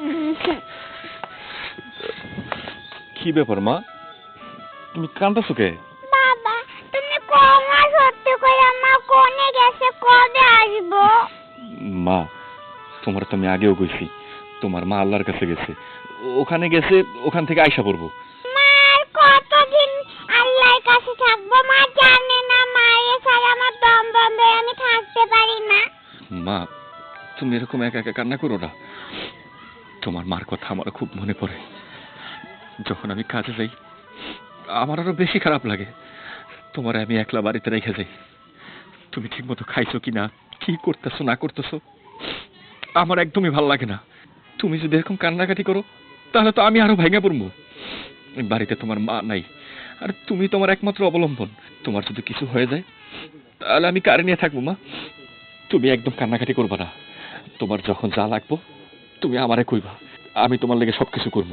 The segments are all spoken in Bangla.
কি ব্যাপার মা? তুমি কান্দাছো কে? বাবা তুমি কমা সত্যি করে মা কোনে গেছে? কবে আসব? মা তোমার তো আমি আগেও কইছি তোমার মা আল্লাহর কাছে গেছে। ওখানে গেছে ওখান থেকে আইসা পড়ব। মার কতদিন আল্লাহর কাছে থাকব? মা জানে না মায়ের ছাড়া আমার দম বন্ধ আমি থাকতে পারি না। মা তুমি এরকম একা একা কান্না করো না। তোমার মার কথা আমার খুব মনে পড়ে। যখন আমি কাজে যাই, আমার আরও বেশি খারাপ লাগে। তোমার আমি একলা বাড়িতে রেখে যাই। তুমি ঠিক মতো খাইছো কি না কি করতেছো, না করতেছো, আমার একদমই ভালো লাগে না। তুমি যদি এরকম কান্নাকাটি করো, তাহলে তো আমি আরও ভেঙে পড়ব। বাড়িতে তোমার মা নাই, আর তুমি তোমার একমাত্র অবলম্বন। তোমার যদি কিছু হয়ে যায়, তাহলে আমি কারে নিয়ে থাকব, মা? তুমি একদম কান্নাকাটি করবা না। তোমার যখন যা লাগবো তুমি আমারে কইবা আমি তোমার লেগে সব কিছু করব।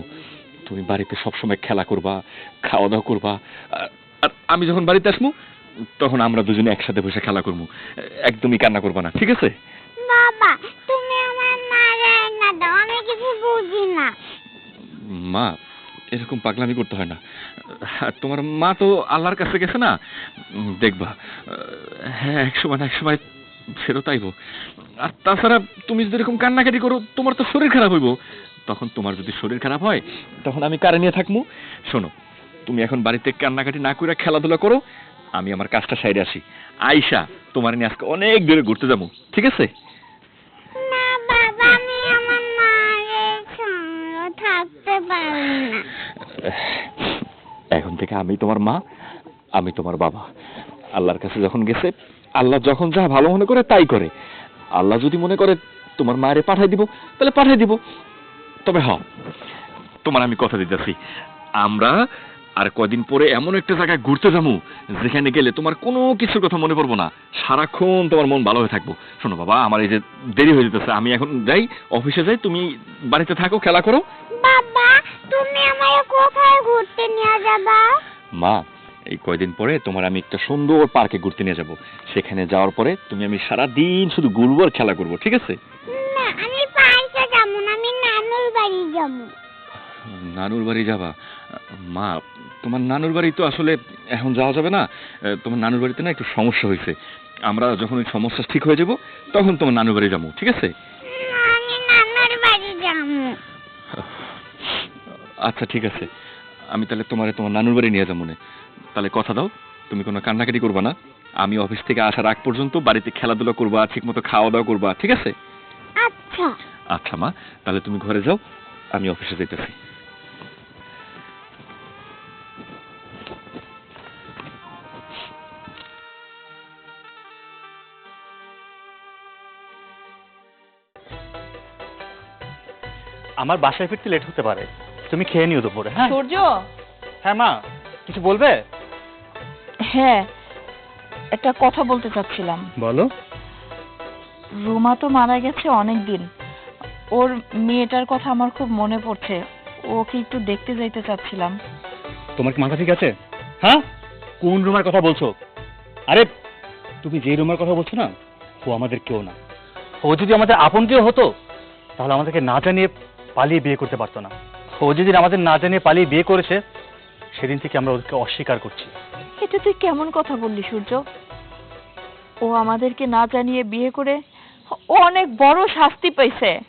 তুমি বাড়িতে সবসময় খেলা করবা খাওয়া দাওয়া করবা আর- আমি যখন বাড়িতে আসব তখন আমরা দুজনে একসাথে বসে খেলা করব। একদমই কান্না করবা না ঠিক আছে? বাবা তুমি আমার মারে না দাও আমি কিছু বুঝি না। মা এরকম পাগলামি করতে হয় না। তোমার মা তো আল্লাহর কাছে গেছে না? দেখবা হ্যাঁ এক সময় না এক সময় ফেরত আইব। আর তাছাড়া তুমি যদি এরকম কান্নাকাটি করো তোমার তো শরীর খারাপ হইব। তখন তোমার যদি শরীর খারাপ হয় তখন আমি কারে নিয়ে থাকব শোনো তুমি এখন বাড়িতে কান্নাকাটি না করে খেলাধুলা করো আমি আমার কাজটা সাইডে আসি। আইসা তোমার নিয়ে আজকে অনেক দূরে ঘুরতে যাব ঠিক আছে? এখন থেকে আমি তোমার মা আমি তোমার বাবা। আল্লাহর কাছে যখন গেছে আল্লাহ যখন যা ভালো মনে করে তাই করে। আল্লাহ যদি মনে করে তোমার মায়ের পাঠাই দিব তাহলে পাঠাই দিব। তবে হ তোমার আমি কথা দিতেছি। আমরা আর কদিন পরে এমন একটা জায়গায় ঘুরতে যাব যেখানে গেলে তোমার কোনো কিছুর কথা মনে পড়ব না। সারাক্ষণ তোমার মন ভালো হয়ে থাকব। শোনো বাবা আমার এই যে দেরি হয়ে যেতেছে আমি এখন যাই অফিসে যাই তুমি বাড়িতে থাকো খেলা করো। বাবা তুমি আমায় কোথায় ঘুরতে নিয়ে যাবা? মা এই কয়দিন পরে তোমার আমি একটা সুন্দর পার্কে ঘুরতে নিয়ে যাব। সেখানে যাওয়ার পরে তুমি আমি সারা দিন শুধু ঘুরবো আর খেলা করব ঠিক আছে? না আমি পার্কে যাব না আমি নানুর বাড়ি যাব। নানুর বাড়ি যাবা? মা তোমার নানুর বাড়ি তো আসলে এখন যাওয়া যাবে না। তোমার নানুর বাড়িতে না একটু সমস্যা হয়েছে। আমরা যখন ওই সমস্যা ঠিক হয়ে যাব তখন তোমার নানুর বাড়ি যাব ঠিক আছে? আচ্ছা ঠিক আছে। আমি তাহলে তোমার তোমার নানুর বাড়ি নিয়ে যাব না তাহলে কথা দাও তুমি কোনো কান্নাকাটি করবা না। আমি অফিস থেকে আসার আগ পর্যন্ত বাড়িতে খেলাধুলা করবা ঠিক মতো খাওয়া দাওয়া করবা ঠিক আছে? আচ্ছা। আচ্ছা মা তাহলে তুমি ঘরে যাও আমি অফিসে যেতেছি আমার বাসায় ফিরতে লেট হতে পারে। তুমি খেয়ে নিও দুপুরে হ্যাঁ? সূর্য? হ্যাঁ মা কিছু বলবে? হ্যাঁ একটা কথা বলতে চাচ্ছিলাম। বলো। রুমা তো মারা গেছে অনেক দিন ওর মেয়েটার কথা আমার খুব মনে পড়ছে। ওকে একটু দেখতে যাইতে চাচ্ছিলাম। তোমার কি মাথা ঠিক আছে? হ্যাঁ? কোন রুমের কথা বলছো? আরে তুমি যে রুমের কথা বলছো না ও আমাদের কেউ না। ও যদি আমাদের আপন কেউ হতো তাহলে আমাদেরকে না জানিয়ে পালিয়ে বিয়ে করতে পারতো না। ও যদি আমাদের না জানিয়ে পালিয়ে বিয়ে করেছে সেদিন থেকে আমরা ওদেরকে অস্বীকার করছি। এটা তুই কেমন কথা বললি, সূর্য? ও আমাদেরকে না জানিয়ে বিয়ে করে ও অনেক বড় শাস্তি পাইছে।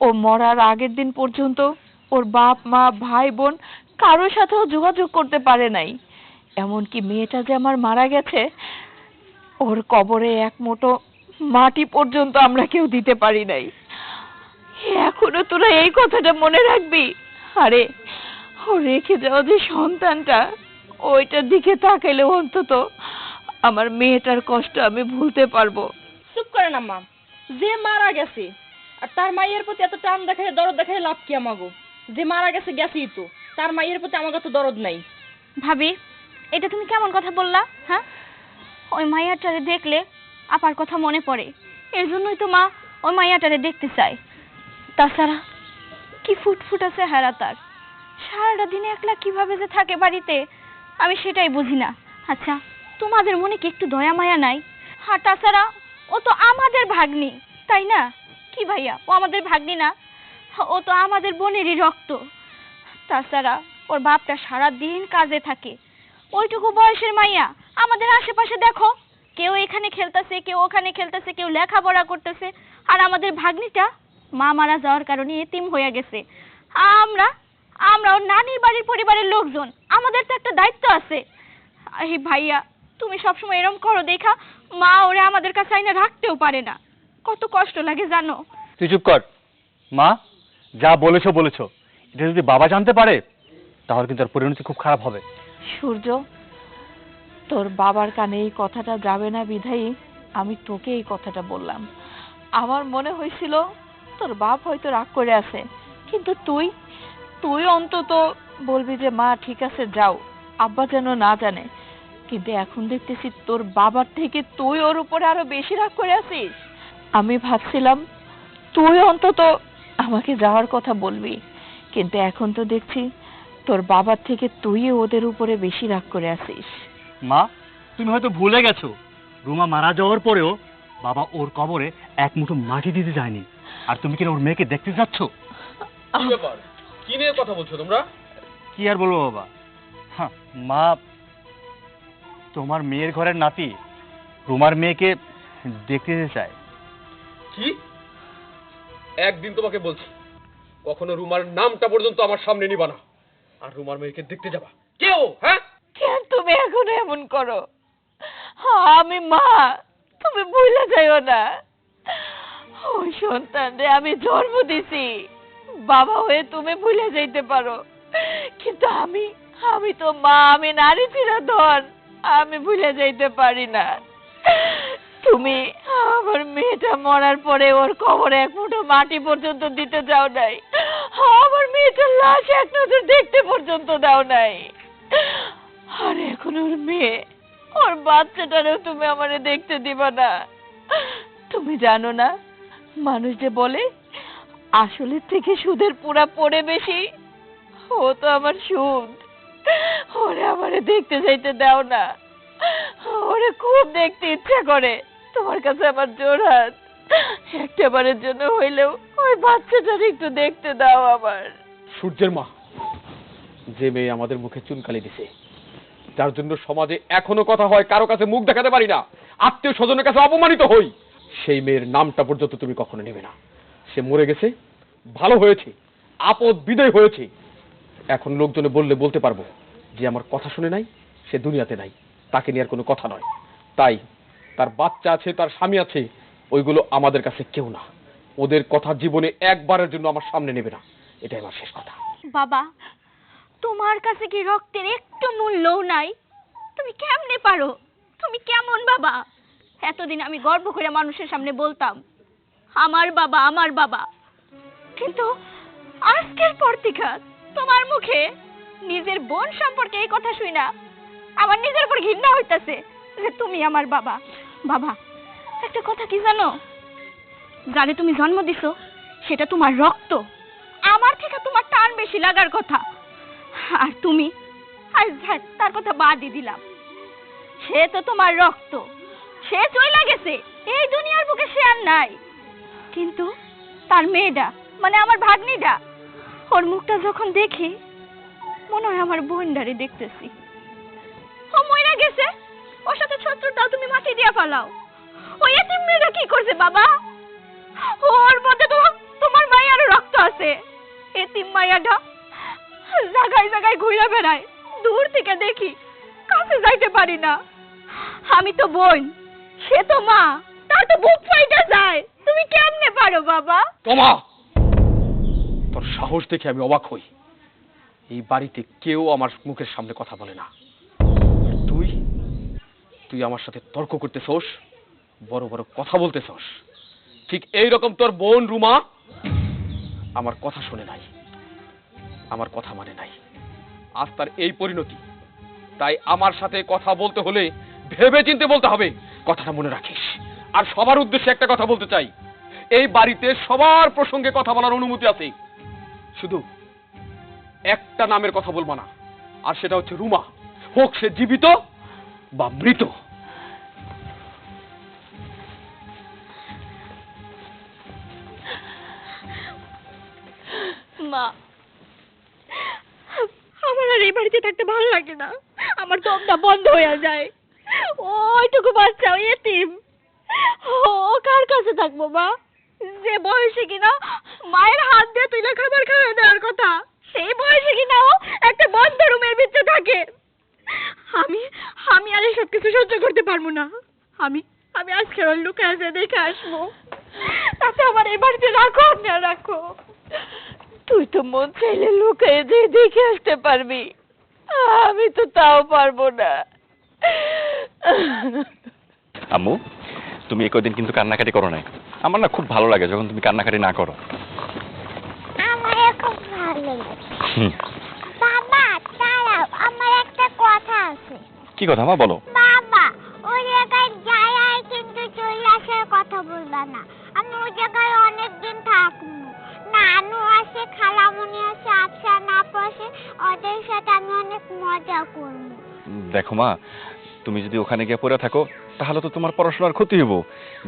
ও মরার আগের দিন পর্যন্ত ওর বাপ, মা, ভাই, বোন কারোর সাথেও যোগাযোগ করতে পারে নাই। এমনকি মেয়েটা যে আমার মারা গেছে, ওর কবরে এক মোটো মাটি পর্যন্ত আমরা কেউ দিতে পারি নাই। এখনও তোরা এই কথাটা মনে রাখবি? আরে, ও রেখে যাওয়া যে সন্তানটা ওইটার দিকে তাকাইলে অন্তত আমার মেয়েটার কষ্ট আমি ভুলতে পারব। চুপ করেন আম্মা যে মারা গেছে আর তার মায়ের প্রতি এত টান দেখায় দরদ দেখায় লাভ কি আমাগো? যে মারা গেছে গেছেই তো। তার মায়ের প্রতি আমার তো দরদ নাই। ভাবি এটা তুমি কেমন কথা বললা হ্যাঁ? ওই মাইয়াটারে দেখলে আপার কথা মনে পড়ে। এর জন্যই তো মা ওই মাইয়াটারে দেখতে চায়। তাছাড়া কি ফুটফুট আছে হেরা তার। সারাটা দিনে একলা কীভাবে যে থাকে বাড়িতে আমি সেটাই বুঝি না। আচ্ছা তোমাদের মনে কি একটু দয়া মায়া নাই? আর তাছাড়া, ও তো আমাদের ভাগ্নি, তাই না? কি ভাইয়া, ও আমাদের ভাগ্নি না? ও তো আমাদের বোনেরই রক্ত। তাছাড়া, ওর বাপটা সারা দিন কাজে থাকে। ওইটুকু বয়সের মাইয়া, আমাদের আশেপাশে দেখো। কেউ এখানে খেলতেছে, কেউ ওখানে খেলতেছে, কেউ লেখাপড়া করতেছে। আর আমাদের ভাগ্নিটা মা মারা যাওয়ার কারণে এতিম হয়ে গেছে। আমরা আমরা ওর নানির বাড়ির পরিবারের লোকজন আমাদের তো একটা দায়িত্ব আছে। আরে ভাইয়া তুমি সবসময় এরম করো দেখা মা ওরে আমাদের কাছে আইনা রাখতেও পারে না। কত কষ্ট লাগে জানো। তুই চুপ কর। মা যা বলেছ বলেছ। এটা যদি বাবা জানতে পারে তাহলে কিন্তু তার পরিণতি খুব খারাপ হবে। সূর্য তোর বাবার কানে এই কথাটা যাবে না বিধায়ী? আমি তোকে এই কথাটা বললাম। আমার মনে হয়েছিল তোর বাপ হয়তো রাগ করে আছে কিন্তু তুই তুই অন্তত বলবি যে মা ঠিক আছে যাও। আব্বা যেন না জানে। কিন্তু এখন দেখতেছি তোর বাবার থেকে তুই ওর উপরে আরও বেশি রাগ করে আছিস। আমি ভাবছিলাম তুই অন্তত আমাকে যাওয়ার কথা বলবি। কিন্তু এখন তো দেখছি তোর বাবার থেকে তুই ওদের উপরে বেশি রাগ করে আছিস। মা তুমি হয়তো ভুলে গেছো রুমা মারা যাওয়ার পরেও বাবা ওর কবরে এক মুঠো মাটি দিতে যায়নি। আর তুমি কিনা ওর মেয়েকে দেখতে যাচ্ছ? কি নিয়ে কথা বলছো তোমরা? কি আর বলব বাবা? হ্যাঁ মা তোমার মেয়ের ঘরের নাতি রুমার মেয়েকে দেখতে যেতে চায়। কি? একদিন তোমাকে বলছি কখনো রুমার নামটা পর্যন্ত আমার সামনে নিবা না আর রুমার মেয়েকে দেখতে যাবা। কেউ হ্যাঁ? কেন তুমি এখন এমন করো? হ্যাঁ, আমি মা তুমি ভুলে যাইও না। ওই সন্তানরে আমি জন্ম দিছি। বাবা হয়ে তুমি ভুলে যাইতে পারো। কিন্তু আমি আমি তো মা, আমি নারী চিরধন, আমি ভুলে যাইতে পারি না। তুমি আমার মেয়েটা মরার পরে ওর কবরে এক মুঠো মাটি পর্যন্ত দিতে যাও নাই। আমার মেয়েটার লাশ এক নজর দেখতে পর্যন্ত দাও নাই। আর এখন ওর মেয়ে, ওর বাচ্চাটারও তুমি আমারে দেখতে দিবা না। তুমি জানো না, মানুষ যে বলে আসলের থেকে সুদের পুরা পড়ে বেশি? ও তো আমার সুদ। ওরে আমারে দেখতে যাইতে দাও না। ওরে খুব দেখতে ইচ্ছা করে। তোমার কাছে আমার জোর হাত। একটাবারের জন্য হইলেও ওই বাচ্চাটার একটু দেখতে দাও আমার। সূর্যের মা, যে মেয়ে আমাদের মুখে চুনকালি দিছে, যার জন্য সমাজে এখনও কথা হয়, কারও কাছে মুখ দেখাতে পারি না। আত্মীয় স্বজনের কাছে অপমানিত হই। সেই মেয়ের নামটা পর্যন্ত তুমি কখনো নেবে না। সে মরে গেছে, ভালো হয়েছে, আপদ বিদায় হয়েছে। এখন লোকজনে বললে, বলতে পারব যে আমার কথা শুনে নাই, সে দুনিয়াতে নাই, তাকে নিয়ে আর কোনো কথা নয়। তাই তার বাচ্চা আছে, তার স্বামী আছে, ওইগুলো আমাদের কাছে কেউ না। ওদের কথা জীবনে একবারের জন্য আমার সামনে নেবে না। এটাই আমার শেষ কথা। বাবা, তোমার কাছে কি রক্তের একটু মূল্যও নাই? তুমি কেমনে পারো? তুমি কেমন বাবা? এতদিন আমি গর্ব করে মানুষের সামনে বলতাম আমার বাবা আমার বাবা। কিন্তু আজকের পর থেকে তোমার মুখে নিজের বোন সম্পর্কে এই কথা শুই না। আমার নিজের উপর ঘৃণা হইতাছে যে তুমি আমার বাবা। বাবা, একটা কথা কি জানো? যারে তুমি জন্ম দিছো, সেটা তোমার রক্ত। আমার থেকে তোমার টান বেশি লাগার কথা। আর তুমি, আর তার কথা বাদই দিলাম। সে তো তোমার রক্ত। সে চলে গেছে। এই দুনিয়ার বুকে সে আর নাই। কিন্তু তার মেয়েটা মানে আমার ভাগ্নিটা, ওর মুখটা যখন দেখি, মনে হয় আমার বোনডারে দেখতেছি। ও মইরা গেছে। ওর সাথে ছত্রটাও তুমি মাটি দিয়া ফেলাও। ওই এতিম মেয়েটা কি করছে বাবা? ওর মধ্যে তো তোমার মায়েরও রক্ত আছে। এতিম মায়াটা জায়গায় জায়গায় ঘুরে বেড়ায়। দূর থেকে দেখি কাছে যাইতে পারি না। আমি তো বোন, সে তো মা, তার তো বুক ফাইটা যায়। তুমি কেমনে পারো, বাবা? তোমা! তোর সাহস দেখে আমি অবাক হই। এই বাড়িতে কেউ আমার মুখের সামনে কথা বলে না। তুই? তুই আমার সাথে তর্ক বড় বড় কথা ঠিক এই রকম তোর বোন রুমা আমার কথা শুনে নাই। আমার কথা মানে নাই। আজ তার এই পরিণতি। তাই আমার সাথে কথা বলতে হলে ভেবে চিনতে বলতে হবে, কথাটা মনে রাখিস। আর সবার উদ্দেশ্যে একটা কথা বলতে চাই। এই বাড়িতে সবার প্রসঙ্গে কথা বলার অনুমতি আছে। শুধু একটা নামের কথা বলব না, আর সেটা হচ্ছে রুমা। হোক সে জীবিত বা মৃত। মা, আমার আর এই বাড়িতে থাকতে ভালো লাগে না। আমার দমটা বন্ধ হয়ে যায়। ওইটুকু বাচ্চা ওই এতিম। ও কার কাছে থাকব, মা? যে বয়সে কিনা, মায়ের হাত দিয়ে তুলে খাবার খাওয়া দেওয়ার কথা। সেই বয়সে কিনা ও একটা বন্ধ রুমের ভিতরে থাকে। আমি আমি আর এসব কিছু সহ্য করতে পারব না। আমি আমি আজকে ওর লুকে আসে দেখে আসব। তাতে আমার এই বাড়িতে রাখো না রাখো। তুই তো মন চাইলে লুকিয়ে দিয়ে দেখে আসতে পারবি। আমি তো তাও পারব না। আম্মু তুমি এই কদিন কিন্তু কান্নাকাটি করো নাই। আমার না খুব ভালো লাগে যখন তুমি কান্নাকাটি না করো। বাবা দাঁড়াও আমার একটা কথা আছে। কি কথা মা বলো। বাবা ওই জায়গায় যাই কিন্তু চলে আসার কথা বলবা না। আমি ওই জায়গায় অনেক দিন থাকব। নানু আসে খালামণি আসে আচ্ছা না আসে ওদের সাথে আমি অনেক মজা করব। দেখো মা তুমি যদি ওখানে গিয়ে পড়ে থাকো তাহলে তো তোমার পড়াশোনার ক্ষতি হইব।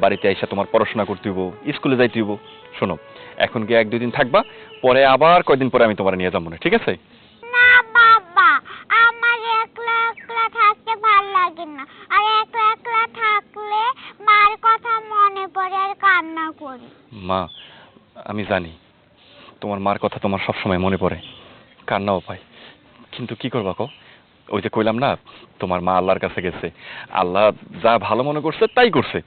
বাড়িতে এসে তোমার পড়াশোনা করতে হইব স্কুলে যাইতে হইব। শোনো এখন গিয়ে এক দুই দিন থাকবা পরে আবার কয়দিন পরে আমি তোমার নিয়ে যাব না ঠিক আছে? না বাবা আমার একলা একলা থাকতে ভালো লাগে না। আর একলা একলা থাকলে মার কথা মনে পড়ে আর কান্না করি। মা আমি জানি তোমার মার কথা তোমার সবসময় মনে পড়ে কান্নাও পায়। কিন্তু কি করবা কো ওই যে কইলাম না তোমার মা আল্লাহর কাছে গেছে। আল্লাহ যা ভালো মনে করছে তাই করছে।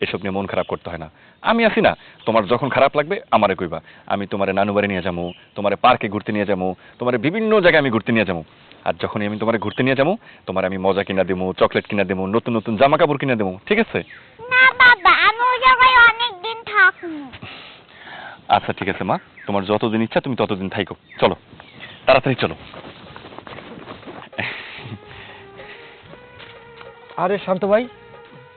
এসব নিয়ে মন খারাপ করতে হয় না। আমি আছি না তোমার যখন খারাপ লাগবে আমারে কইবা। আমি তোমারে নানুবাড়ি নিয়ে যাব তোমারে পার্কে ঘুরতে নিয়ে যাব তোমারে বিভিন্ন জায়গায় আমি ঘুরতে নিয়ে যাব। আর যখনই আমি তোমার ঘুরতে নিয়ে যাব তোমার আমি মজা কিনা দেবো চকলেট কিনা দেবো নতুন নতুন জামা কাপড় কিনা দেবো ঠিক আছে? আচ্ছা ঠিক আছে মা। তোমার যতদিন ইচ্ছা তুমি ততদিন থাইকো। চলো তাড়াতাড়ি চলো। আরে শান্ত ভাই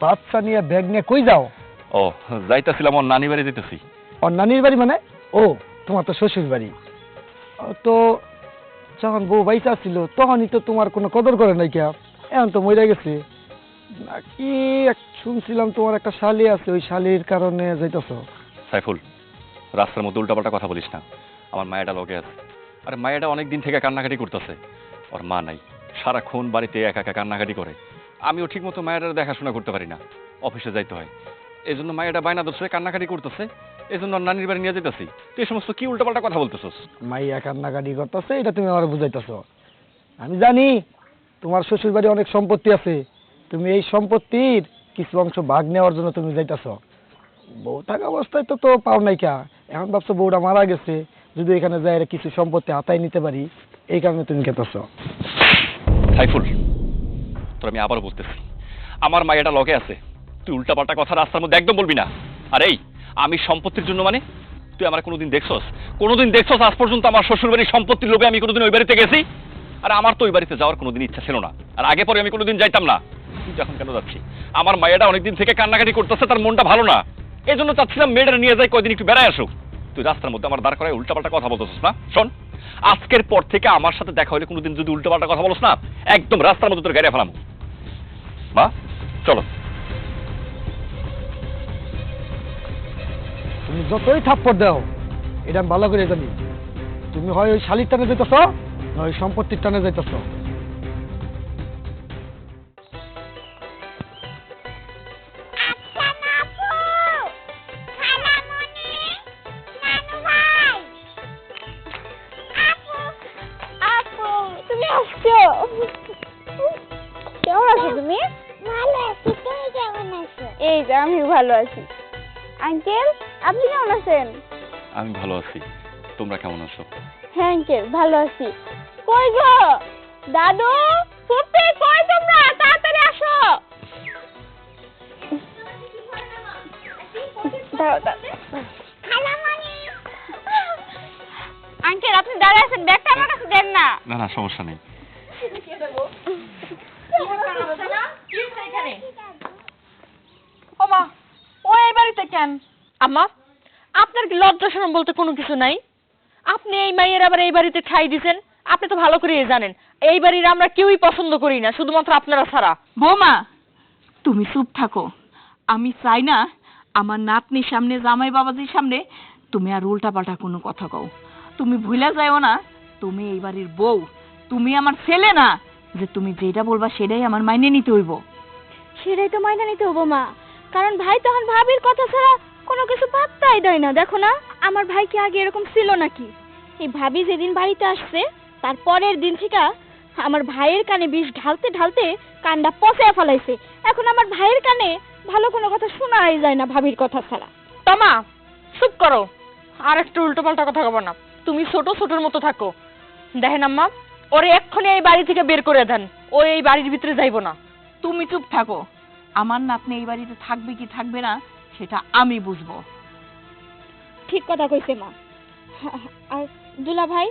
বাচ্চা নিয়ে ব্যাগ নিয়ে কই যাও? ও যাইতাছিলাম ওর নানি বাড়ি যেতেছি। ওর নানির বাড়ি মানে? ও তোমার তো শ্বশুর বাড়ি। ও, তো যখন বউ বাইসা ছিল তখনই তো তোমার কোনো কদর করে নাই কে এখন তো মরে গেছে। নাকি শুনছিলাম তোমার একটা শালি আছে ওই শালির কারণে যাইতেছ। সাইফুল রাস্তার মধ্যে উল্টাপাল্টা কথা বলিস না। আমার মায়েরা লগে আছে। আরে মায়েরা অনেক দিন থেকে কান্নাকাটি করতেছে। ওর মা নাই। সারাক্ষণ বাড়িতে একা একা কান্নাকাটি করে। আমিও ঠিক মতো মায়েরা দেখাশোনা করতে পারি না। অফিসে যাইতে হয়। এই জন্য মায়েরা বায়না ধরছে কান্নাকাটি করতেছে। এই জন্য নানির বাড়ি নিয়ে যেতেছি তুই সমস্ত কি উল্টাপাল্টা কথা বলতেছস? মাইয়া কান্নাকাটি করতেছে এটা তুমি আমার বুঝাইতেছ। আমি জানি তোমার শ্বশুর বাড়ি অনেক সম্পত্তি আছে। তুমি এই সম্পত্তির কিছু অংশ ভাগ নেওয়ার জন্য তুমি যাইতেছ। বউ থাকা অবস্থায় তো তো পাও নাই কা। এখন ভাবছ বউটা মারা গেছে। যদি এখানে যাই কিছু সম্পত্তি হাতায় নিতে পারি এই কারণে তুমি খেতেছ। সাইফুল তোর আমি আবার বলতেছি। আমার মায়েরা লগে আছে। তুই উল্টাপাল্টা কথা রাস্তার মধ্যে একদম বলবি না। আর এই, আমি সম্পত্তির জন্য মানে তুই আমার কোনোদিন দেখছস? কোনোদিন দেখছস আজ পর্যন্ত আমার শ্বশুর বাড়ির সম্পত্তির লোভে আমি কোনোদিন ওই বাড়িতে গেছি? আর আমার তো ওই বাড়িতে যাওয়ার কোনোদিন ইচ্ছা ছিল না। আর আগে পরে আমি কোনোদিন যাইতাম না। কিন্তু এখন কেন যাচ্ছি আমার মায়েরা অনেকদিন থেকে কান্নাকাটি করতেছে, তার মনটা ভালো না। এই জন্য চাচ্ছিলাম মেয়েটা নিয়ে যাই, কয়দিন একটু বেড়ায় আসুক। তুই রাস্তার মধ্যে আমার দাঁড় করায় উল্টাপাল্টা কথা বলতেছিস না? শোন। আজকের পর থেকে আমার সাথে দেখা হলে কোনোদিন যদি উল্টাপাল্টা কথা বলছ না, একদম রাস্তার মধ্যে তোর গাড়ি ফেলাম। মা, চলো। তুমি যতই থাপ্পড় দাও, এটা আমি ভালো করে জানি। তুমি হয় ওই শালির টানে যেতেছ না ওই সম্পত্তির টানে যাইতেছ। ভালো আছি। আঙ্কেল আপনি কেমন আছেন? আমি ভালো আছি। তোমরা কেমন আছো? হ্যাঁ আঙ্কেল ভালো আছি। কই গো? দাদু ফুপি কই তোমরা? তাড়াতাড়ি আসো। আঙ্কেল আপনি দাঁড়িয়ে আছেন। ব্যাগটা আমার কাছে দেন না। না না সমস্যা নেই ওমা ও এই বাড়িতে কেন আম্মা আপনার কি লজ্জা শরম বলতে কোনো কিছু নাই। আপনি এই মাইয়ের আবার এই বাড়িতে ঠাই দিছেন আপনি তো ভালো করেই জানেন। এই বাড়ির আমরা কেউই পছন্দ করি না শুধুমাত্র আপনারা ছাড়া। বৌমা তুমি চুপ থাকো। আমি চাই না আমার নাতনির সামনে জামাই বাবাজির সামনে তুমি আর উল্টাপাল্টা কোনো কথা কও। তুমি ভুলে যাও না তুমি এই বাড়ির বউ। তুমি আমার ছেলে না যে তুমি যেটা বলবা সেটাই আমার মাইনে নিতে হইব। সেটাই তো মাইনে নিতে হব মা। কারণ ভাই তখন ভাবির কথা ছাড়া কোনো কিছু পাত্তাই দেয় না দেখো না আমার ভাই কি আগে এরকম ছিল নাকি? এই ভাবি যেদিন বাড়িতে আসছে তার পরের দিন থেকে আমার ভাইয়ের কানে বিষ ঢালতে ঢালতে কানটা পচে ফেলাইছে। এখন আমার ভাইয়ের কানে ভালো কোনো কথা শোনাই যায় না ভাবির কথা ছাড়া। তমা চুপ করো। আর একটু উল্টো পাল্টা কথা কব না। তুমি ছোট ছোটর মতো থাকো। দেখেন আম্মা ওরে এক্ষুনি এই বাড়ি থেকে বের করে দেন। ও এই বাড়ির ভিতরে যাইবো না। তুমি চুপ থাকো। আমার নাতনি এই বাড়িতে থাকবে কি থাকবে না সেটা আমি বুঝব। ঠিক কথা কইছে মা। আর দুলা ভাই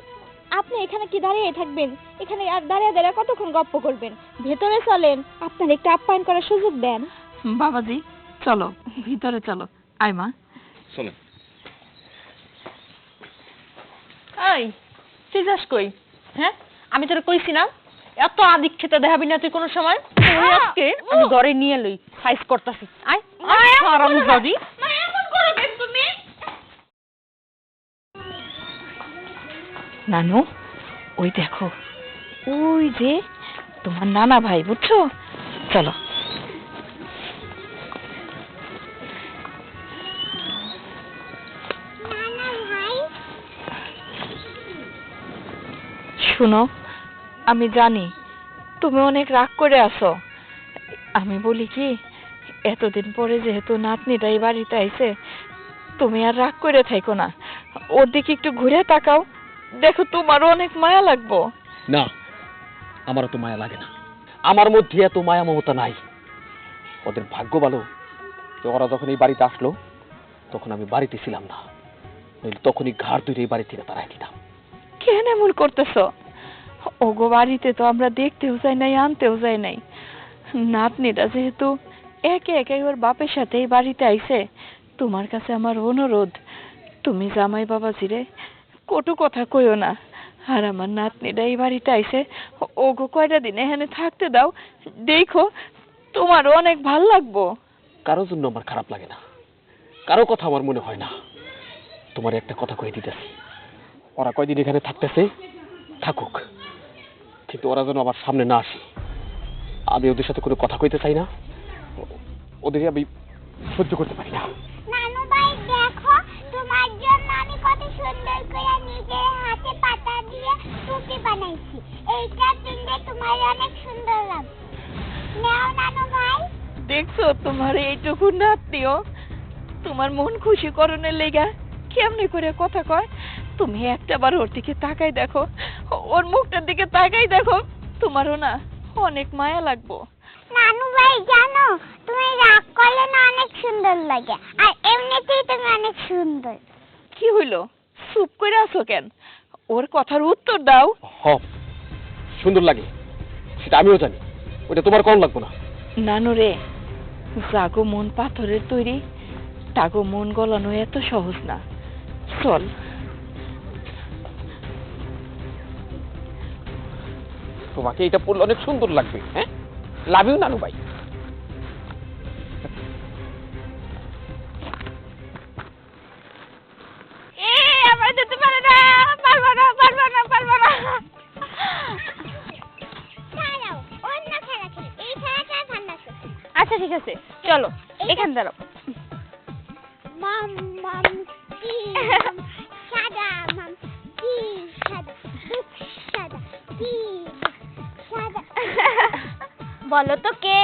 আপনি এখানে কি দাঁড়িয়ে থাকবেন? এখানে আর দাঁড়িয়ে দাঁড়িয়ে কতক্ষণ গপ্প করবেন? ভেতরে চলেন আপনার একটু আপ্যায়ন করার সুযোগ দেন। বাবাজি চলো ভিতরে চলো। আয় মা। চলেন এই তুই যাস কই? হ্যাঁ? আমি তোর কইছি না এত আদিক খেতে দেখাবি না তুই কোনো সময়? তুই আজকে আমি ঘরে নিয়ে লই সাইজ করতাছি। আয় আয় হারাম জাদি নানু ওই দেখো ওই যে তোমার নানা ভাই বুঝছ? চলো। শুনো আমি জানি তুমি অনেক রাগ করে আছো। আমি বলি কি এতদিন পরে যেহেতু নাতনিটা এই বাড়িতে আইছে তুমি আর রাগ করে থাইকো না। ওর দিকে একটু ঘুরে তাকাও দেখো তোমারও অনেক মায়া লাগবো। না আমারও তো মায়া লাগে না। আমার মধ্যে এত মায়া মমতা নাই। ওদের ভাগ্য ভালো যে ওরা যখন এই বাড়িতে আসলো তখন আমি বাড়িতে ছিলাম না। নইলে তখনই ঘাড় ধরে এই বাড়ি থেকে তারাই দিতাম। কেন এমন করতেছো? ওগো, বাড়িতে তো আমরা দেখতেও যাই নাই, আনতেও যাই নাই। নাতনিটা যেহেতু একে একে ওর বাপের সাথে এই বাড়িতে আইছে, তোমার কাছে আমার অনুরোধ, তুমি জামাই বাবাজিরে কটু কথা কইও না। আর আমার নাতনিটা এই বাড়িতে আইছে, ওগো, কয়টা দিন এখানে থাকতে দাও, দেখো, তোমারও অনেক ভালো লাগবো। কারোর জন্য আমার খারাপ লাগে না। কারও কথা আমার মনে হয় না। তোমার একটা কথা কয়ে দিতেছি। ওরা কয়দিন এখানে থাকতেছে? থাকুক। কিন্তু ওরা যেন আমার সামনে না আসে। আমি ওদের সাথে কোনো কথা কইতে চাই না। ওদের আমি সহ্য করতে পারি না। নানু ভাই দেখো তোমার জন্য আমি কত সুন্দর করে নিজের হাতে পাতা দিয়ে টুপি বানাইছি। এইটা পিনলে তোমার অনেক সুন্দর লাগবে। নাও নানু ভাই। দেখছ তোমার এইটুকু নাতনিও তোমার মন খুশি করণের লেগা কেমনি করে কথা কয়? তুমি একটাবার ওর দিকে তাকাই দেখো। ওর মুখটার দিকে তাকাই দেখো। তোমারও না অনেক মায়া লাগবো। নানু ভাই জানো তুমি রাগ করলে না অনেক সুন্দর লাগে আর এমনিতেই তুমি অনেক সুন্দর। কি হইল? চুপ করে আছো কেন? ওর কথার উত্তর দাও। হ সুন্দর লাগে সেটা আমিও জানি ওটা তোমার কম লাগবো না। নানু রে জাগো মন পাথরের তৈরি তাগো মন গলানো এত সহজ না। চল তোমাকে এটা পড়লে অনেক সুন্দর লাগবে হ্যাঁ? লাভ ইউ নানু ভাই। আচ্ছা ঠিক আছে চলো এখানে দাঁড়াও। মাম মাম কি? সাদা মাম কি? সাদা সাদা কি? সাদা বলো তো কে?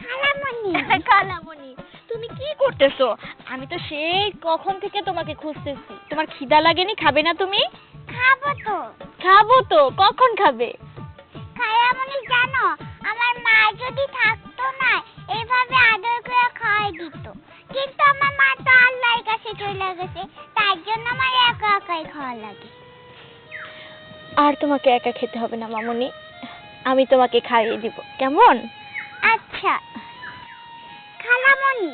খালামণি কালামণি। তুমি কি করতেছো? আমি তো সেই কখন থেকে তোমাকে খুঁজতেছি। তোমার খিদা লাগেনি? খাবে না তুমি? খাব তো। খাব তো। কখন খাবে? খালামণি জানো আমার মা যদি থাকতো না এইভাবে আদর করে খাওয়াই দিত। কিন্তু আমার মা তো আল্লাহর কাছে চলে গেছে তার জন্য আমার একা একাই খাওয়া লাগে। আর তোমাকে একা খেতে হবে না মামুনি। আমি তোমাকে খাইয়ে দিব। কেমন? আচ্ছা। খালামণি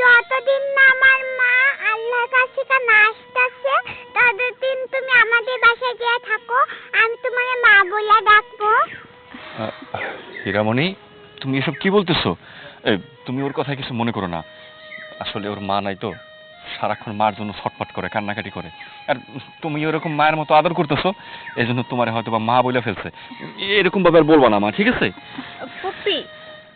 যতদিন না আমার মা আল্লাহর কাছ থেকে না আসতেছে ততদিন তুমি আমাদের বাসায় গিয়ে থাকো আমি তোমাকে মা বলে ডাকবো। হীরামণি তুমি এসব কি বলতেছো? তুমি ওর কথা কিছু মনে করো না। আসলে ওর মা নাই তো। সারাক্ষণ মার জন্য ছটফট করে কান্নাকাটি করে। আর তুমি ওরকম মায়ের মতো আদর করতেছো এই জন্য তোমার হয়তো বা মা বলে ফেলছে। এরকম ভাবে আর বলবা না মা ঠিক আছে? পুপি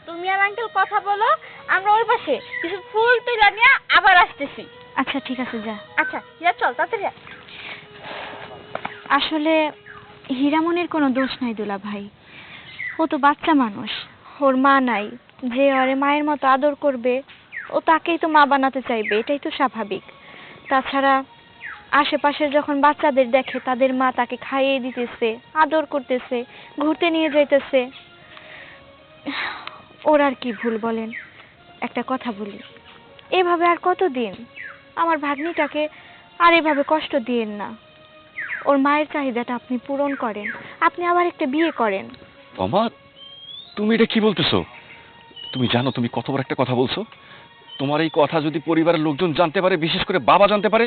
তুমি আর আঙ্কেল কথা বলো আমরা ওই পাশে কিছু ফুল তুলে নিয়ে আবার আসতেছি। আচ্ছা ঠিক আছে যা। আচ্ছা ইয়া চল তাড়াতাড়ি। আসলে হীরামনের কোনো দোষ নাই দুলা ভাই। ও তো বাচ্চা মানুষ ওর মা নাই। যে ওরে মায়ের মতো আদর করবে ও তাকেই তো মা বানাতে চাইবে, এটাই তো স্বাভাবিক। তাছাড়া আশেপাশে যখন বাচ্চাদের দেখে, তাদের মা তাকে খাইয়ে দিতেছে, আদর করতেছে, ঘুরতে নিয়ে যাইতেছে। ওর আর কি ভুল বলেন? একটা কথা বলি। এভাবে আর কতদিন? আমার ভাগ্নিটাকে আর এভাবে কষ্ট দিয়েন না। ওর মায়ের চাহিদাটা আপনি পূরণ করেন। আপনি আবার একটা বিয়ে করেন। তোমা এটা কি বলতেছো? তুমি জানো তুমি কত বড় একটা কথা বলছো? তোমার এই কথা যদি পরিবারের লোকজন জানতে পারে বিশেষ করে বাবা জানতে পারে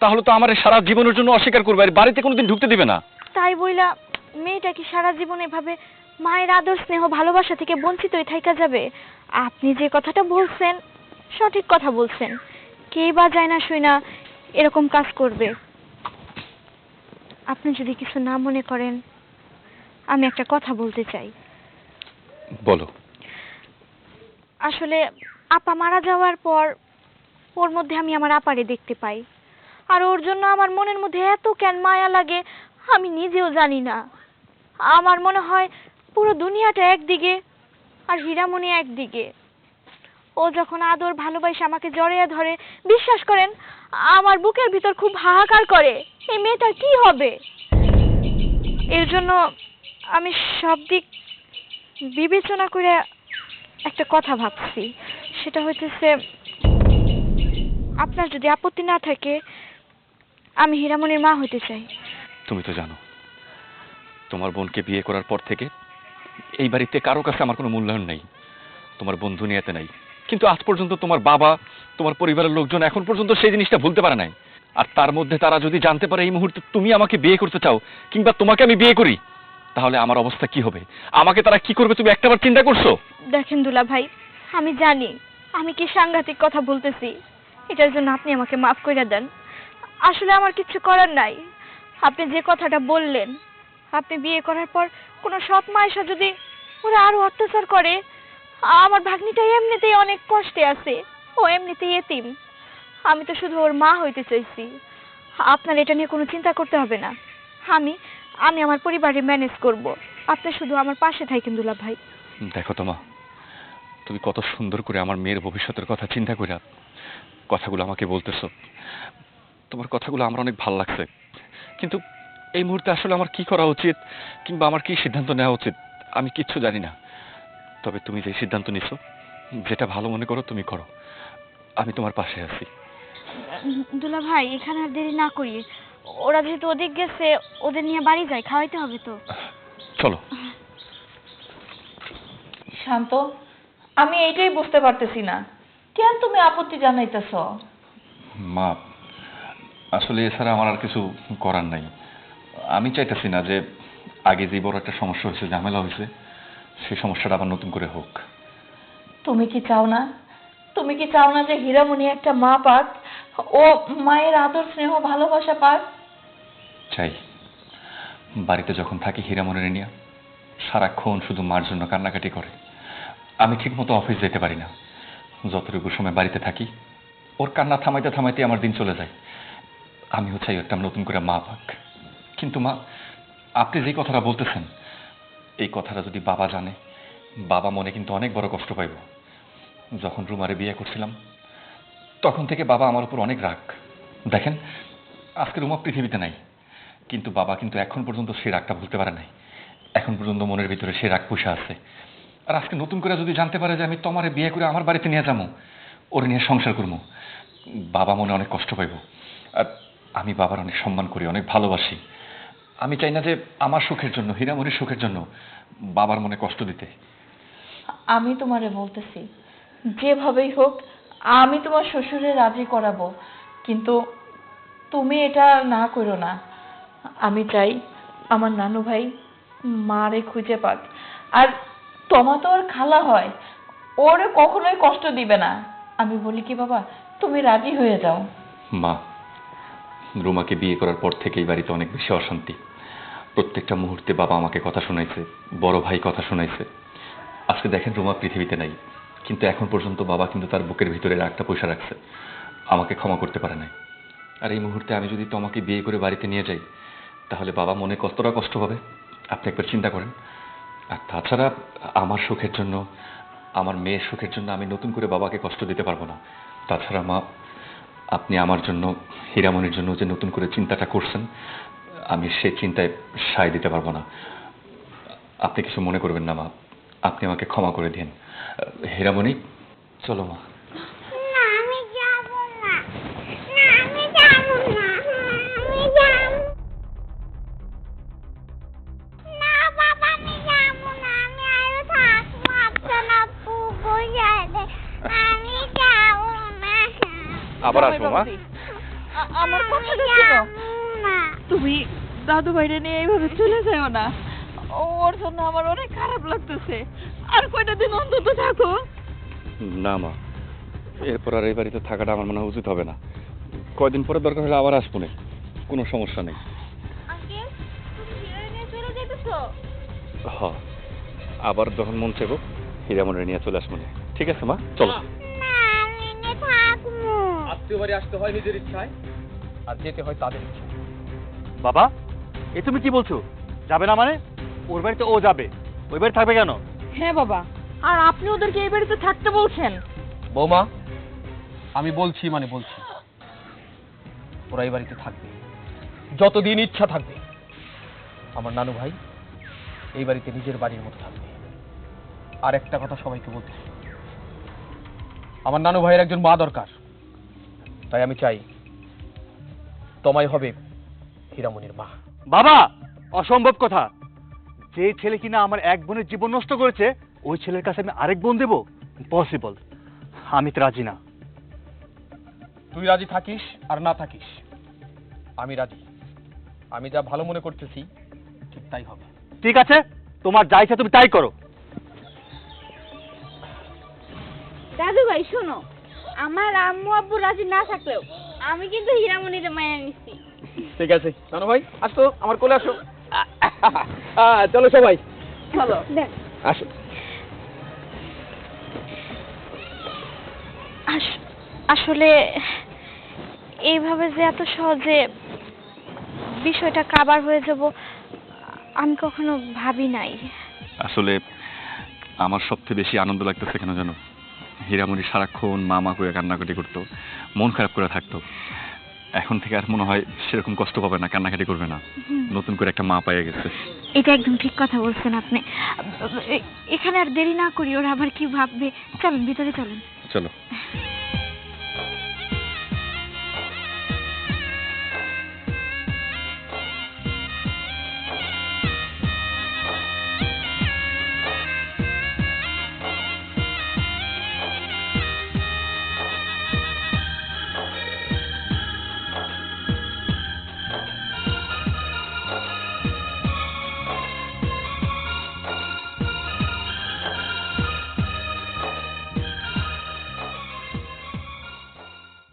তাহলে তো আমার সারা জীবনের জন্য অস্বীকার করবে আর বাড়িতে কোনোদিন ঢুকতে দিবে না। তাই বইলা মেয়েটা কি সারা জীবন এভাবে মায়ের আদর স্নেহ ভালোবাসা থেকে বঞ্চিতই থাইকা যাবে। আপনি যে কথাটা বলছেন সঠিক কথা বলছেন। কে বা যায় না শুই না এরকম কাজ করবে। আপনি যদি কিছু না মনে করেন আমি একটা কথা বলতে চাই। বলো। আসলে আপা মারা যাওয়ার পর, ওর মধ্যে আমি আমার আপারে দেখতে পাই। আর ওর জন্য আমার মনের মধ্যে এত কেন মায়া লাগে, আমি নিজেও জানি না। আমার মনে হয় পুরো দুনিয়াটা একদিকে আর হীরামণি একদিকে। ও যখন আদর ভালোবাসে, আমাকে জড়িয়ে ধরে, বিশ্বাস করেন, আমার বুকের ভিতর খুব হাহাকার করে, এই মেয়েটার কি হবে? এর জন্য আমি সব দিক বিবেচনা করে একটা কথা ভাবছি। সেটা হইতেছে আপনার যদি আপত্তি না থাকে আমি হীরামণির মা হইতে চাই। তুমি তো জানো তোমার বোনকে বিয়ে করার পর থেকে এই বাড়িতে কারও কাছে আমার কোনো মূল্যায়ন নেই। তোমার বোন দুনিয়াতে নাই। কিন্তু আজ পর্যন্ত তোমার বাবা তোমার পরিবারের লোকজন এখন পর্যন্ত সেই জিনিসটা ভুলতে পারে নাই। আর তার মধ্যে তারা যদি জানতে পারে এই মুহূর্তে তুমি আমাকে বিয়ে করতে চাও কিংবা তোমাকে আমি বিয়ে করি তাহলে আমার অবস্থা কি হবে? আমাকে তারা কি করবে তুমি একটাবার চিন্তা করছ? দেখেন দুলা ভাই আমি জানি আমি কি সাংঘাতিক কথা বলতেছি? এটার জন্য আপনি আমাকে মাফ করে দেন। আসলে আমার কিছু করার নাই। আপনি যে কথাটা বললেন, আপনি বিয়ে করার পর কোনো সৎ মা এসে যদি ওরা আরও অত্যাচার করে, আমার ভাগ্নিটা এমনিতেই অনেক কষ্টে আছে। ও এমনিতেই এতিম। আমি তো শুধু ওর মা হইতে চাইছি। আপনার এটা নিয়ে কোনো চিন্তা করতে হবে না। আমি আমি আমার পরিবারে ম্যানেজ করব। আপনি শুধু আমার পাশে থাকেন দুলা ভাই দেখো তোমা তুমি কত সুন্দর করে আমার মেয়ের ভবিষ্যতের কথা চিন্তা করে কথাগুলো আমাকে বলতেছো। তোমার কথাগুলো আমার অনেক ভালো লাগছে। কিন্তু এই মুহূর্তে আসলে আমার কি করা উচিত কিংবা আমার কি সিদ্ধান্ত নেওয়া উচিত আমি কিচ্ছু জানি না। তবে তুমি যে সিদ্ধান্ত নিছো যেটা ভালো মনে করো তুমি করো। আমি তোমার পাশে আছি। দুলা ভাই এখানে আর দেরি না করি। ওরা যেহেতু ওদিক গেছে ওদের নিয়ে বাড়ি যায় খাওয়াইতে হবে তো। চলো। শান্ত। আমি এইটাই বুঝতে পারতেছি না। কেন তুমি আপত্তি জানাইতেছ? মা আসলে এছাড়া আমার আর কিছু করার নাই। আমি চাইতেছি না যে আগে যে বড় একটা সমস্যা হয়েছে ঝামেলা হয়েছে সেই সমস্যাটা আবার নতুন করে হোক। তুমি কি চাও না? তুমি কি চাও না যে হীরামণি একটা মা পাক ও মায়ের আদর স্নেহ ভালোবাসা পাক? চাই। বাড়িতে যখন থাকি হীরামনের নিয়ে সারাক্ষণ শুধু মার জন্য কান্নাকাটি করে। আমি ঠিকমতো অফিস যেতে পারি না। যতটুকু সময় বাড়িতে থাকি, ওর কান্না থামাইতে থামাইতে আমার দিন চলে যায়। আমিও চাই একটা নতুন করে মা পাক। কিন্তু মা, আপনি যে কথাটা বলতেছেন, এই কথাটা যদি বাবা জানে, বাবা মনে কিন্তু অনেক বড় কষ্ট পাইব। যখন রুমারে বিয়ে করছিলাম, তখন থেকে বাবা আমার উপর অনেক রাগ। দেখেন, আজকে রুমা পৃথিবীতে নাই, কিন্তু বাবা কিন্তু এখন পর্যন্ত সে রাগটা ভুলতে পারে নাই। এখন পর্যন্ত মনের ভিতরে সে রাগ পুষে আছে। আর আজকে নতুন করে যদি জানতে পারে যে আমি তোমারে বিয়ে করে আমার বাড়িতে নিয়ে যাব, ওর নিয়ে সংসার করব, বাবা মনে অনেক কষ্ট পাইব। আর আমি বাবার অনেক সম্মান করি, অনেক ভালোবাসি। আমি চাই না যে আমার সুখের জন্য, হীরামণির সুখের জন্য বাবার মনে কষ্ট দিতে। আমি তোমারে বলতেছি, যেভাবেই হোক, আমি তোমার শ্বশুরে রাজি করাবো, কিন্তু তুমি এটা না করো না। আমি চাই আমার নানু ভাই মারে খুঁজে পাক। আর তোমা তো ওর খালা হয়, ওরে কখনোই কষ্ট দিবে না। আমি বলি, কি বাবা, তুমি রাজি হয়ে যাও। মা, রুমাকে বিয়ে করার পর থেকে এই বাড়িতে অনেক বেশি অশান্তি। প্রত্যেকটা মুহূর্তে বাবা আমাকে কথা শোনাইছে, বড় ভাই কথা শোনাইছে। আজকে দেখেন রুমা পৃথিবীতে নাই, কিন্তু এখন পর্যন্ত বাবা কিন্তু তার বুকের ভিতরে একটা পয়সা রাখছে। আমাকে ক্ষমা করতে পারে নাই। আর এই মুহূর্তে আমি যদি তোমাকে বিয়ে করে বাড়িতে নিয়ে যাই, তাহলে বাবা মনে কতটা কষ্ট হবে আপনি একবার চিন্তা করেন। আর তাছাড়া আমার সুখের জন্য, আমার মেয়ের সুখের জন্য আমি নতুন করে বাবাকে কষ্ট দিতে পারব না। তাছাড়া মা, আপনি আমার জন্য, হীরামণির জন্য যে নতুন করে চিন্তাটা করছেন, আমি সে চিন্তায় সায় দিতে পারব না। আপনি কিছু মনে করবেন না মা, আপনি আমাকে ক্ষমা করে দিন। হীরামণি, চলো মা। আবার আসব মা। আমার আমি কথাটা শোনো। তুমি দাদু ভাইরে নিয়ে এইভাবে চলে যাও না। ওর জন্য আমার অনেক খারাপ লাগতেছে। আর কয়টা দিন অন্তত থাকো। না মা। এরপর আর এই বাড়িতে থাকাটা আমার মনে হয় উচিত হবে না। কয়দিন পরে দরকার হলে আবার আসব না। কোনো সমস্যা নেই। হ। আবার যখন মন চাইব হীরামণি নিয়ে চলে আসব না। ঠিক আছে মা? চলো। বাড়ি আসতে হয় নিজের ইচ্ছায়। আর যেতে হয় তাদের ইচ্ছায়। বাবা এ তুমি কি বলছো? যাবে না মানে? ওর বাড়িতে ও যাবে। ওই বাড়ি থাকবে কেন? হ্যাঁ বাবা আর আপনি ওদেরকে এই বাড়িতে থাকতে বলছেন? বৌমা আমি বলছি মানে বলছি। ওরা এই বাড়িতে থাকবে। যতদিন ইচ্ছা থাকবে। আমার নানু ভাই এই বাড়িতে নিজের বাড়ির মতো থাকবে। আর একটা কথা সবাইকে বলতে। আমার নানু ভাইয়ের একজন মা দরকার। তাই আমি চাই তোমায় হবে হীরামণির মা। বাবা অসম্ভব কথা। যে ছেলে কিনা আমার এক বোনের জীবন নষ্ট করেছে ওই ছেলের কাছে আমি আরেক বোন দেবো? পসিবল আমি তো রাজি না। তুই রাজি থাকিস আর না থাকিস। আমি রাজি। আমি যা ভালো মনে করতেছি ঠিক তাই হবে। ঠিক আছে তোমার যা ইচ্ছা তুমি তাই করো। দাদু ভাই শোনো আমার আম্মু আব্বু রাজি না থাকলেও আমি কিন্তু হীরামণিরে মায়া নিচ্ছি ঠিক আছে নানু ভাই আসো আমার কোলে আসো। চলো সবাই। চলো। দেখ। আসো। আস- আসলে এইভাবে যে এত সহজে বিষয়টা কাবার হয়ে যাব আমি কখনো ভাবি নাই। আসলে আমার সবচেয়ে বেশি আনন্দ লাগতেছে কেন জানো? হীরামণি সারাক্ষণ মামা করে কান্নাকাটি করতো মন খারাপ করে থাকতো। এখন থেকে আর মনে হয় সেরকম কষ্ট পাবে না কান্নাকাটি করবে না। নতুন করে একটা মা পেয়ে গেছে। এটা একদম ঠিক কথা বলছেন আপনি। এখানে আর দেরি না করি ওরা আবার কি ভাববে? চলুন ভিতরে চলেন। চলো।